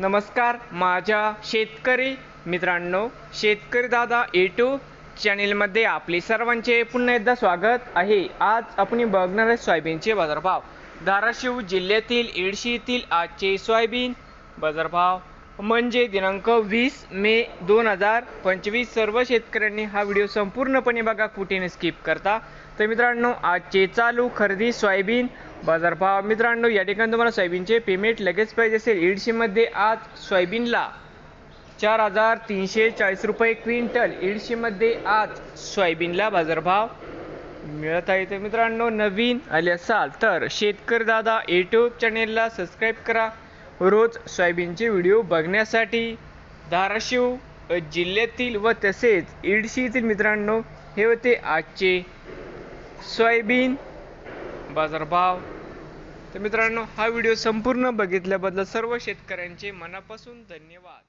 नमस्कार माझ्या शेतकरी मित्रांनो शेतकरी दादा यूट्यूब चॅनेलमध्ये आपले सर्वांचे पुन्हा एकदा स्वागत आहे. आज आपण बघणार आहे सोयाबीनचे बाजारभाव. धाराशिव जिल्ह्यातील एडशी येथील आजचे सोयाबीन बाजारभाव म्हणजे दिनांक वीस मे दोन हजार पंचवीस. सर्व शेतकऱ्यांनी हा व्हिडिओ संपूर्णपणे बघा कुठेने स्किप करता. तर मित्रांनो आजचे चालू खरेदी सोयाबीन बाजारभाव. मित्रांनो या ठिकाणी तुम्हाला सोयाबीनचे पेमेंट लगेच पाहिजे असेल. ईडशीमध्ये आज सोयाबीनला चार हजार तीनशे चाळीस रुपये क्विंटल. ईडशीमध्ये आज सोयाबीनला बाजारभाव मिळत आहे. तर मित्रांनो नवीन आले असाल तर शेतकरी दादा यूट्यूब चॅनेलला सबस्क्राईब करा. रोज सोयाबीनचे व्हिडिओ बघण्यासाठी धाराशिव जिल्ह्यातील व तसेच ईडशीतील मित्रांनो हे होते आजचे सोयाबीन बाजारभाव तर मित्रांनो हा व्हिडिओ संपूर्ण बघितल्याबद्दल सर्व शेतकऱ्यांचे मनापासून धन्यवाद.